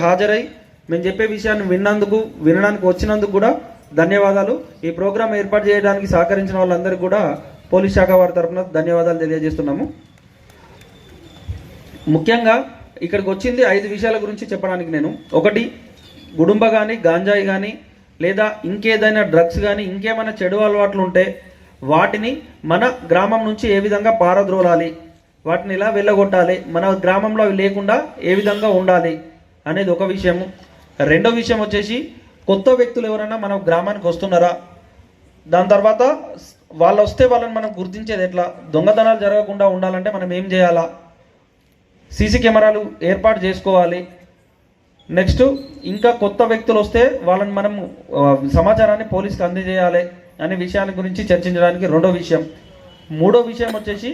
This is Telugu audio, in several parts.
హాజరై మేము చెప్పే విషయాన్ని విన్నందుకు వినడానికి వచ్చినందుకు కూడా ధన్యవాదాలు. ఈ ప్రోగ్రాం ఏర్పాటు చేయడానికి సహకరించిన వాళ్ళందరికీ కూడా పోలీస్ శాఖ వారి తరఫున ధన్యవాదాలు తెలియజేస్తున్నాము. ముఖ్యంగా ఇక్కడికి వచ్చింది ఐదు విషయాల గురించి చెప్పడానికి నేను. ఒకటి గుడుంబ కానీ గాంజాయి కానీ లేదా ఇంకేదైనా డ్రగ్స్ కానీ ఇంకేమైనా చెడు అలవాట్లు ఉంటే వాటిని మన గ్రామం నుంచి ఏ విధంగా పారద్రోలాలి? వాటిని ఇలా వెళ్ళగొట్టాలి? మన గ్రామంలో అవి లేకుండా ఏ విధంగా ఉండాలి? అనేది ఒక విషయము. రెండో విషయం వచ్చేసి కొత్త వ్యక్తులు ఎవరైనా మన గ్రామానికి వస్తున్నారా? దాని తర్వాత వాళ్ళు వస్తే వాళ్ళని మనం గుర్తించేది ఎట్లా? దొంగతనాలు జరగకుండా ఉండాలంటే మనం ఏం చేయాలా? సీసీ కెమెరాలు ఏర్పాటు చేసుకోవాలి. నెక్స్ట్ ఇంకా కొత్త వ్యక్తులు వస్తే వాళ్ళని మనం సమాచారాన్ని పోలీస్కి అందజేయాలి అనే విషయాల గురించి చర్చించడానికి రెండో విషయం. మూడో విషయం వచ్చేసి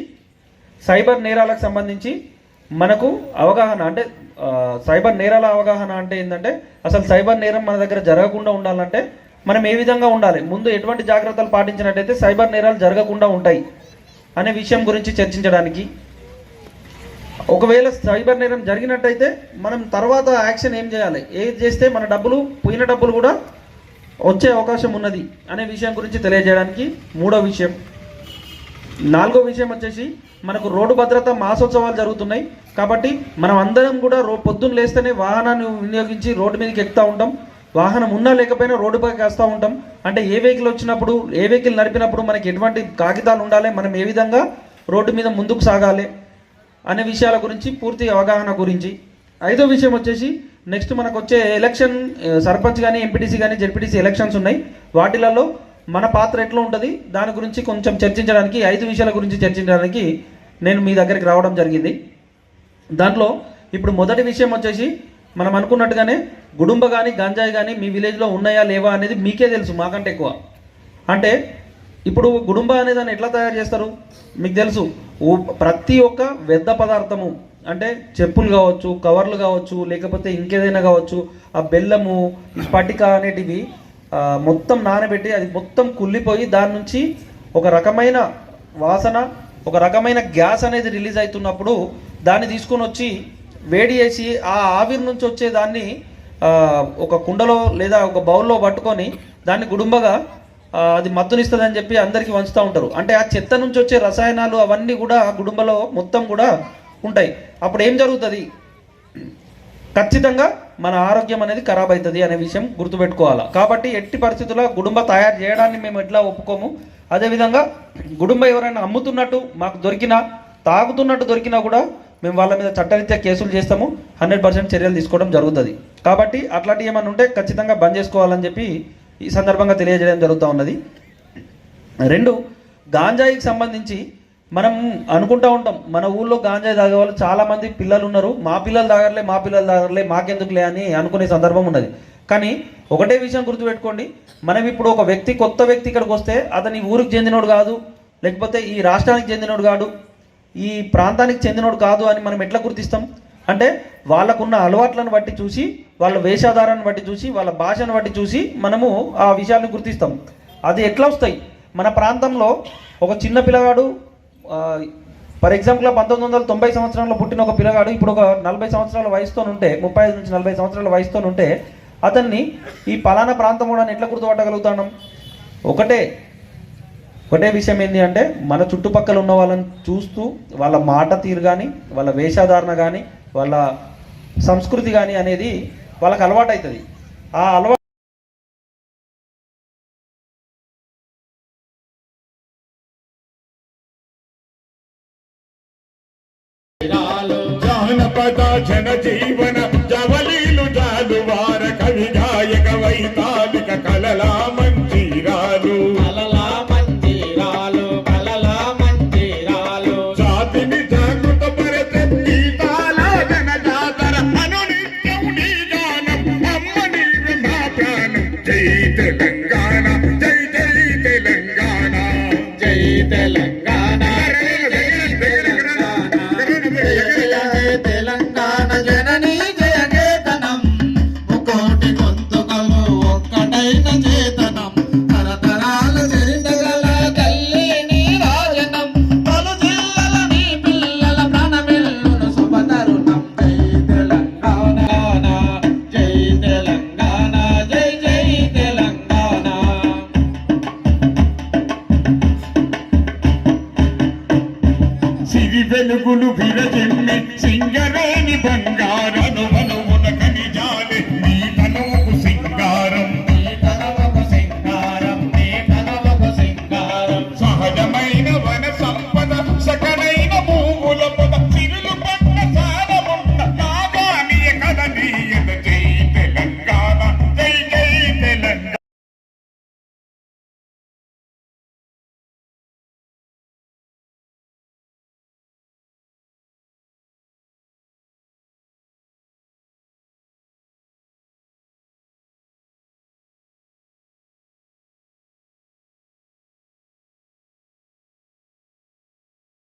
సైబర్ నేరాలకు సంబంధించి మనకు అవగాహన అంటే సైబర్ నేరాల అవగాహన అంటే ఏంటంటే అసలు సైబర్ నేరం మన దగ్గర జరగకుండా ఉండాలంటే మనం ఏ విధంగా ఉండాలి? ముందు ఎటువంటి జాగ్రత్తలు పాటించినట్టయితే సైబర్ నేరాలు జరగకుండా ఉంటాయి అనే విషయం గురించి చర్చించడానికి. ఒకవేళ సైబర్ నేరం జరిగినట్టయితే మనం తర్వాత యాక్షన్ ఏం చేయాలి? ఏది చేస్తే మన డబ్బులు పోయిన డబ్బులు కూడా వచ్చే అవకాశం ఉన్నది అనే విషయం గురించి తెలియజేయడానికి మూడో విషయం. నాలుగో విషయం వచ్చేసి మనకు రోడ్డు భద్రత మాసోత్సవాలు జరుగుతున్నాయి. కాబట్టి మనం అందరం కూడా రో పొద్దున్న లేస్తేనే వాహనాన్ని వినియోగించి రోడ్డు మీదకి ఎక్కుతూ ఉంటాం. వాహనం ఉన్నా లేకపోయినా రోడ్డుపైకి వస్తూ ఉంటాం. అంటే ఏ వెహికల్ వచ్చినప్పుడు ఏ వెహికల్ నడిపినప్పుడు మనకి ఎటువంటి కాగితాలు ఉండాలి మనం ఏ విధంగా రోడ్డు మీద ముందుకు సాగాలి అనే విషయాల గురించి పూర్తి అవగాహన గురించి. ఐదో విషయం వచ్చేసి నెక్స్ట్ మనకు వచ్చే ఎలక్షన్ సర్పంచ్ కానీ ఎంపీటీసీ కానీ జెడ్పీటీసీ ఎలక్షన్స్ ఉన్నాయి. వాటిలలో మన పాత్ర ఎట్లా ఉంటుంది? దాని గురించి కొంచెం చర్చించడానికి ఐదు విషయాల గురించి చర్చించడానికి నేను మీ దగ్గరికి రావడం జరిగింది. దాంట్లో ఇప్పుడు మొదటి విషయం వచ్చేసి మనం అనుకున్నట్టుగానే గుడుంబ కానీ గంజాయి కానీ మీ విలేజ్లో ఉన్నాయా లేవా అనేది మీకే తెలుసు మాకంటే ఎక్కువ. అంటే ఇప్పుడు గుడుంబ అనే దాన్ని ఎట్లా తయారు చేస్తారు? మీకు తెలుసు ప్రతి ఒక్క వ్యర్థ పదార్థము అంటే చెప్పులు కావచ్చు కవర్లు కావచ్చు లేకపోతే ఇంకేదైనా కావచ్చు ఆ బెల్లము స్పటిక అనేటివి మొత్తం నానబెట్టి అది మొత్తం కుళ్ళిపోయి దాని నుంచి ఒక రకమైన వాసన ఒక రకమైన గ్యాస్ అనేది రిలీజ్ అవుతున్నప్పుడు దాన్ని తీసుకొని వచ్చి వేడి చేసి ఆ ఆవిరి నుంచి వచ్చే దాన్ని ఒక కుండలో లేదా ఒక బౌల్లో పట్టుకొని దాన్ని గుడుంబగా అది మత్తునిస్తుందని చెప్పి అందరికీ వంచుతూ ఉంటారు. అంటే ఆ చెత్త నుంచి వచ్చే రసాయనాలు అవన్నీ కూడా ఆ గుడుంబలో మొత్తం కూడా ఉంటాయి. అప్పుడు ఏం జరుగుతుంది? ఖచ్చితంగా మన ఆరోగ్యం అనేది ఖరాబ్ అవుతుంది అనే విషయం గుర్తుపెట్టుకోవాలి. కాబట్టి ఎట్టి పరిస్థితుల్లో గుడుంబ తయారు చేయడాన్ని మేము ఎట్లా ఒప్పుకోము? అదేవిధంగా గుడుంబ ఎవరైనా అమ్ముతున్నట్టు మాకు దొరికినా తాగుతున్నట్టు దొరికినా కూడా మేము వాళ్ళ మీద చట్టరీత్యా కేసులు చేస్తాము. హండ్రెడ్ పర్సెంట్ చర్యలు తీసుకోవడం జరుగుతుంది. కాబట్టి అట్లాంటివి ఏమైనా ఉంటే ఖచ్చితంగా బంద్ చేసుకోవాలని చెప్పి ఈ సందర్భంగా తెలియజేయడం జరుగుతూ ఉన్నది. రెండు గాంజాయికి సంబంధించి మనం అనుకుంటా ఉంటాం మన ఊళ్ళో గాంజాయి తాగే వాళ్ళు చాలామంది పిల్లలు ఉన్నారు. మా పిల్లలు తాగర్లే మా పిల్లలు తాగర్లే మాకెందుకులే అని అనుకునే సందర్భం ఉన్నది. కానీ ఒకటే విషయం గుర్తుపెట్టుకోండి మనం ఇప్పుడు ఒక వ్యక్తి కొత్త వ్యక్తి ఇక్కడికి వస్తే అతని ఊరికి చెందినోడు కాదు లేకపోతే ఈ రాష్ట్రానికి చెందినోడు కాదు ఈ ప్రాంతానికి చెందినోడు కాదు అని మనం ఎట్లా గుర్తిస్తాం? అంటే వాళ్ళకున్న అలవాట్లను బట్టి చూసి వాళ్ళ వేషాధారాన్ని బట్టి చూసి వాళ్ళ భాషను బట్టి చూసి మనము ఆ విషయాన్ని గుర్తిస్తాం. అది ఎట్లా వస్తాయి? మన ప్రాంతంలో ఒక చిన్న పిల్లగాడు ఫర్ ఎగ్జాంపుల్ పంతొమ్మిది వందల తొంభై సంవత్సరంలో పుట్టిన ఒక పిల్లగాడు ఇప్పుడు ఒక నలభై సంవత్సరాల వయసుతో ఉంటే ముప్పై ఐదు నుంచి నలభై సంవత్సరాల వయసుతో ఉంటే అతన్ని ఈ పలానా ప్రాంతం కూడా ఎట్లా గుర్తుపట్టగలుగుతాం ఒకటే ఒకటే విషయం ఏంటి అంటే మన చుట్టుపక్కల ఉన్న వాళ్ళని చూస్తూ వాళ్ళ మాట తీరు కానీ వాళ్ళ వేషధారణ కానీ వాళ్ళ సంస్కృతి కానీ అనేది వాళ్ళకి అలవాటు అవుతుంది ఆ అలవాటు కదా జనజీవ సిరి వెలుగులు విరజిమ్మి సింగరేణి బంగారను